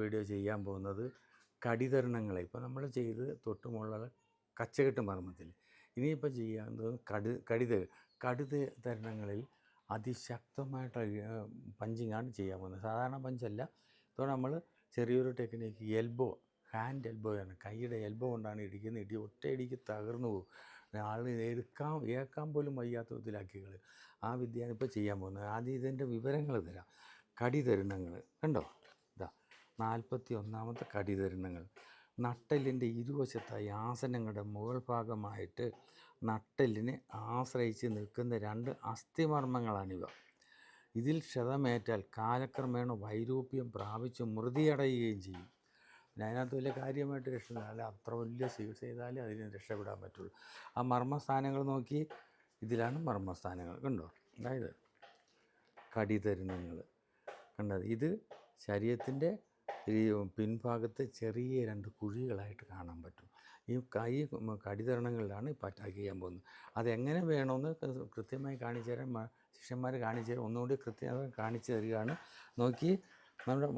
Video ചെയ്യാൻ പോകുന്നത് കടിതരണങ്ങളെ. ഇപ്പോൾ നമ്മൾ ചെയ്ത് തൊട്ടുമുള്ള കച്ചകെട്ട് മർമ്മത്തിൽ ഇനിയിപ്പോൾ ചെയ്യാവുന്നത് കടി കടിത കടിത തരണങ്ങളിൽ അതിശക്തമായിട്ട് പഞ്ചിങ്ങാണ് ചെയ്യാൻ പോകുന്നത്. സാധാരണ പഞ്ചല്ല. ഇപ്പോൾ നമ്മൾ ചെറിയൊരു ടെക്നിക്ക് എൽബോ ഹാൻഡ് എൽബോ ആണ്. കൈയുടെ എൽബോ കൊണ്ടാണ് ഇടിക്കുന്നത്. ഇടി ഒറ്റ ഇടിക്ക് തകർന്നു പോകും. ആളിനെ എടുക്കാൻ ഏക്കാൻ പോലും വയ്യാത്ത വിധത്തിലാക്കികൾ ആ വിദ്യയാണ് ഇപ്പോൾ ചെയ്യാൻ പോകുന്നത്. ആദ്യം ഇതിന്റെ വിവരങ്ങൾ തരാം. കടി തരുണങ്ങൾ കണ്ടോ? നാൽപ്പത്തി ഒന്നാമത്തെ കടി നട്ടലിന്റെ ഇരുവശത്തായി ആസനങ്ങളുടെ മുകൾ ഭാഗമായിട്ട് നട്ടെല്ലിനെ ആശ്രയിച്ച് നിൽക്കുന്ന രണ്ട് അസ്ഥിമർമ്മങ്ങളാണിവ. ഇതിൽ ക്ഷതമേറ്റാൽ കാലക്രമേണ വൈരൂപ്യം പ്രാപിച്ച് മൃതിയടയുകയും ചെയ്യും. അതിനകത്ത് വലിയ കാര്യമായിട്ട് രക്ഷ അല്ല അത്ര വലിയ ചികിത്സ ചെയ്താലേ അതിന് രക്ഷപ്പെടാൻ പറ്റുള്ളൂ. ആ മർമ്മസ്ഥാനങ്ങൾ നോക്കി ഇതിലാണ് മർമ്മസ്ഥാനങ്ങൾ. കണ്ടോ? അതായത് കടിതരുണങ്ങൾ കണ്ടത് ഇത് ശരീരത്തിന്റെ ഈ പിൻഭാഗത്ത് ചെറിയ രണ്ട് കുഴികളായിട്ട് കാണാൻ പറ്റും. ഈ കൈ കടിതരണങ്ങളിലാണ് ഇപ്പോൾ അറ്റാക്ക് ചെയ്യാൻ പോകുന്നത്. അതെങ്ങനെ വേണമെന്ന് കൃത്യമായി കാണിച്ചു തരാൻ ശിഷ്യന്മാർ കാണിച്ചു തരാം ഒന്നുകൂടി കൃത്യമായി കാണിച്ചു തരികയാണ്. നോക്കി നമ്മുടെ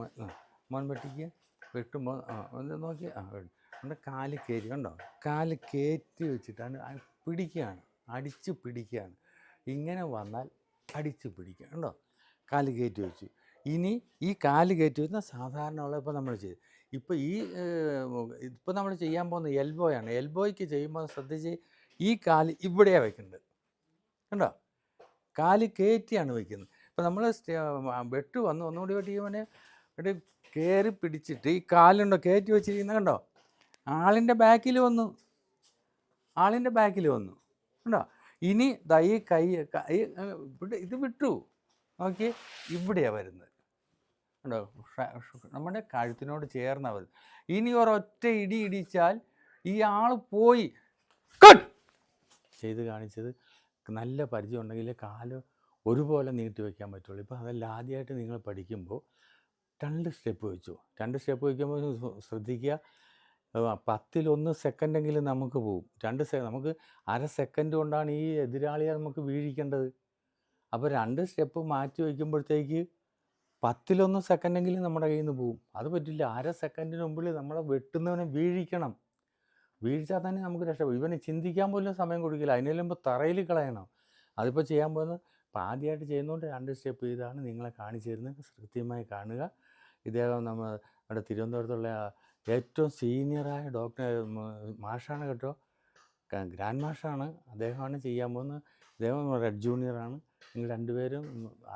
മോൻപെട്ടിക്ക് വെട്ടുമ്പോൾ ഒന്ന് നോക്കി ആ നമ്മുടെ കാൽ കയറ്റി കണ്ടോ? കാൽ കയറ്റി വെച്ചിട്ടാണ് പിടിക്കുകയാണ്. അടിച്ചു പിടിക്കുകയാണ്. ഇങ്ങനെ വന്നാൽ അടിച്ചു പിടിക്കുക കണ്ടോ? കാൽ കയറ്റി വെച്ചു. ഇനി ഈ കാൽ കയറ്റി വരുന്ന സാധാരണ ഉള്ള ഇപ്പോൾ നമ്മൾ ചെയ്ത്. ഇപ്പോൾ ഈ ഇപ്പോൾ നമ്മൾ ചെയ്യാൻ പോകുന്ന എൽബോയാണ് എൽബോയ്ക്ക് ചെയ്യുമ്പോൾ ശ്രദ്ധിച്ച് ഈ കാൽ ഇവിടെയാണ് വയ്ക്കുന്നത് കണ്ടോ? കാൽ കയറ്റിയാണ് വയ്ക്കുന്നത് ഇപ്പോൾ നമ്മൾ വെട്ട് വന്ന് ഒന്നുകൂടി വെട്ടി ഇവനെ വെട്ടി കയറി പിടിച്ചിട്ട് ഈ കാലുണ്ടോ കയറ്റി വെച്ചിരിക്കുന്നത് കണ്ടോ? ആളിന്റെ ബാക്കിൽ വന്നു. ആളിന്റെ ബാക്കിൽ വന്നു. കണ്ടോ? ഇനി ദൈ കൈ ഇവിടെ ഇത് വിട്ടു. നോക്കി ഇവിടെയാണ് വരുന്നത്. ഷ- നമ്മുടെ കഴുത്തിനോട് ചേർന്നവർ ഇനി ഒരൊറ്റ ഇടി ഇടിച്ചാൽ ഈ ആൾ പോയി ചെയ്ത് കാണിച്ചത് നല്ല പരിചയം ഉണ്ടെങ്കിൽ കാൽ ഒരുപോലെ നീട്ടി വയ്ക്കാൻ പറ്റുള്ളൂ. ഇപ്പോൾ അതല്ല ആദ്യമായിട്ട് നിങ്ങൾ പഠിക്കുമ്പോൾ രണ്ട് സ്റ്റെപ്പ് വെച്ചു. രണ്ട് സ്റ്റെപ്പ് വയ്ക്കുമ്പോൾ ശ്ര- ശ്രദ്ധിക്കുക. പത്തിലൊന്ന് സെക്കൻഡെങ്കിലും നമുക്ക് പോവും. രണ്ട് സെ നമുക്ക് അര സെക്കൻഡ് കൊണ്ടാണ് ഈ എതിരാളിയെ നമുക്ക് വീഴിക്കേണ്ടത്. അപ്പോൾ രണ്ട് സ്റ്റെപ്പ് മാറ്റി വയ്ക്കുമ്പോഴത്തേക്ക് പത്തിലൊന്ന് സെക്കൻഡെങ്കിലും നമ്മുടെ കയ്യിൽ നിന്ന് പോകും അത് പറ്റില്ല. അര സെക്കൻഡിന് മുമ്പിൽ നമ്മളെ വെട്ടുന്നവനെ വീഴിക്കണം. വീഴ്ചാൽ തന്നെ നമുക്ക് രക്ഷപ്പെടും. ഇവനെ ചിന്തിക്കാൻ പോലും സമയം കൊടുക്കില്ല. ഇപ്പോൾ തറയിൽ കളയണം. അതിപ്പോൾ ചെയ്യാൻ പോകുന്നത് ഇപ്പോൾ ആദ്യമായിട്ട് ചെയ്യുന്നതുകൊണ്ട് രണ്ട് സ്റ്റെപ്പ് ചെയ്താണ് നിങ്ങളെ കാണിച്ചു തരുന്നത് കൃത്യമായി കാണുക. ഇദ്ദേഹം നമ്മുടെ തിരുവനന്തപുരത്തുള്ള ഏറ്റവും സീനിയറായ ഡോക്ടർ മാഷാണ് കേട്ടോ. ഗ്രാൻഡ് മാഷാണ്. അദ്ദേഹമാണ് ചെയ്യാൻ പോകുന്നത്. അദ്ദേഹം റെഡ് ജൂനിയറാണ് നിങ്ങൾ രണ്ടുപേരും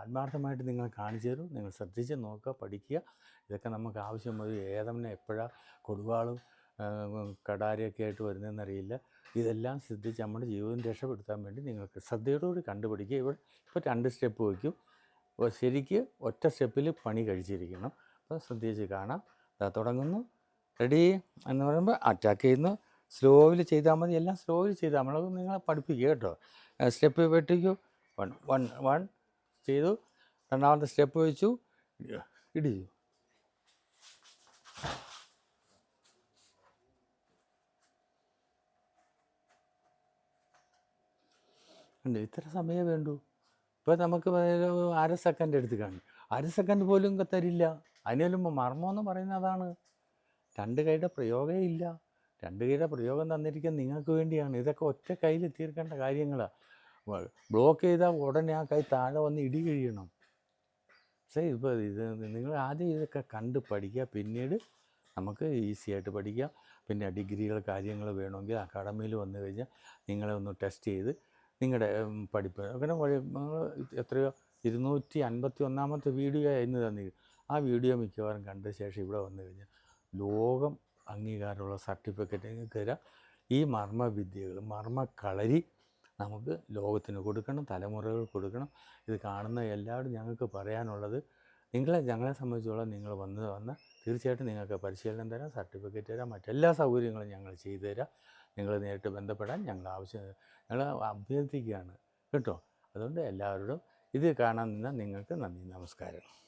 ആത്മാർത്ഥമായിട്ട് നിങ്ങൾ കാണിച്ചു തരും. നിങ്ങൾ ശ്രദ്ധിച്ച് നോക്കുക പഠിക്കുക. ഇതൊക്കെ നമുക്ക് ആവശ്യം വരും. ഏതവനെ എപ്പോഴാണ് കൊടുവാളും കടാരിയൊക്കെ ആയിട്ട് വരുന്നതെന്നറിയില്ല ഇതെല്ലാം ശ്രദ്ധിച്ച് നമ്മുടെ ജീവിതം രക്ഷപ്പെടുത്താൻ വേണ്ടി നിങ്ങൾക്ക് ശ്രദ്ധയോടുകൂടി കണ്ടുപിടിക്കുക. ഇവിടെ ഇപ്പോൾ രണ്ട് സ്റ്റെപ്പ് വയ്ക്കും. ശരിക്ക് ഒറ്റ സ്റ്റെപ്പിൽ പണി കഴിച്ചിരിക്കണം. അപ്പോൾ ശ്രദ്ധിച്ച് കാണാം. തുടങ്ങുന്നു. റെഡി എന്ന് പറയുമ്പോൾ അറ്റാക്ക് ചെയ്യുന്നു. സ്ലോയിൽ ചെയ്താൽ മതി. എല്ലാം സ്ലോയിൽ ചെയ്താൽ നമ്മൾ നിങ്ങളെ പഠിപ്പിക്കുക കേട്ടോ. സ്റ്റെപ്പ് വെട്ടിക്കൂ. വൺ വൺ വൺ ചെയ്തു. രണ്ടാമത്തെ സ്റ്റെപ്പ് വെച്ചു. ഇടിച്ചു. ഉണ്ട് ഇത്ര സമയം വേണ്ടു. ഇപ്പോൾ നമുക്ക് അര സെക്കൻഡ് എടുത്ത് കാണും. അര സെക്കൻഡ് പോലും തരില്ല. അതിനും മർമ്മം എന്ന് പറയുന്നതാണ് രണ്ട് കൈയുടെ പ്രയോഗമേ ഇല്ല. രണ്ട് കൈയുടെ പ്രയോഗം തന്നിരിക്കാൻ നിങ്ങൾക്ക് വേണ്ടിയാണ്. ഇതൊക്കെ ഒറ്റ കയ്യിൽ തീർക്കേണ്ട കാര്യങ്ങളാണ് ബ്ലോക്ക് ചെയ്താൽ ഉടനെ ആ കൈ താഴെ വന്ന് ഇടി കഴിയണം സേ ഇപ്പോൾ ഇത് നിങ്ങൾ ആദ്യം ഇതൊക്കെ കണ്ട് പഠിക്കുക. പിന്നീട് നമുക്ക് ഈസി ആയിട്ട് പഠിക്കാം. പിന്നെ ഡിഗ്രികൾ കാര്യങ്ങൾ വേണമെങ്കിൽ അക്കാഡമിയിൽ വന്നു കഴിഞ്ഞാൽ നിങ്ങളെ ഒന്ന് ടെസ്റ്റ് ചെയ്ത് നിങ്ങളുടെ പഠിപ്പ്. അങ്ങനെ വഴി നിങ്ങൾ എത്രയോ ഇരുന്നൂറ്റി അൻപത്തി ഒന്നാമത്തെ വീഡിയോ ഇന്ന് തന്നി ആ വീഡിയോ മിക്കവാറും കണ്ട ശേഷം ഇവിടെ വന്നു കഴിഞ്ഞാൽ ലോകം അംഗീകാരമുള്ള സർട്ടിഫിക്കറ്റ് നിങ്ങൾക്ക് തരാം. ഈ മർമ്മവിദ്യകൾ കളരി നമുക്ക് ലോകത്തിന് കൊടുക്കണം തലമുറകൾ കൊടുക്കണം. ഇത് കാണുന്ന എല്ലാവരും ഞങ്ങൾക്ക് പറയാനുള്ളത് നിങ്ങളെ ഞങ്ങളെ സംബന്ധിച്ചോളം നിങ്ങൾ വന്ന് വന്ന് തീർച്ചയായിട്ടും നിങ്ങൾക്ക് പരിശീലനം തരാം സർട്ടിഫിക്കറ്റ് തരാം മറ്റെല്ലാ സൗകര്യങ്ങളും ഞങ്ങൾ ചെയ്തു തരാം. നിങ്ങൾ നേരിട്ട് ബന്ധപ്പെടാൻ ഞങ്ങൾ ആവശ്യം ഞങ്ങൾ അഭ്യർത്ഥിക്കുകയാണ്. കേട്ടോ? അതുകൊണ്ട് എല്ലാവരോടും ഇത് കാണാൻ നിന്നാൽ നിങ്ങൾക്ക് നന്ദി നമസ്കാരം.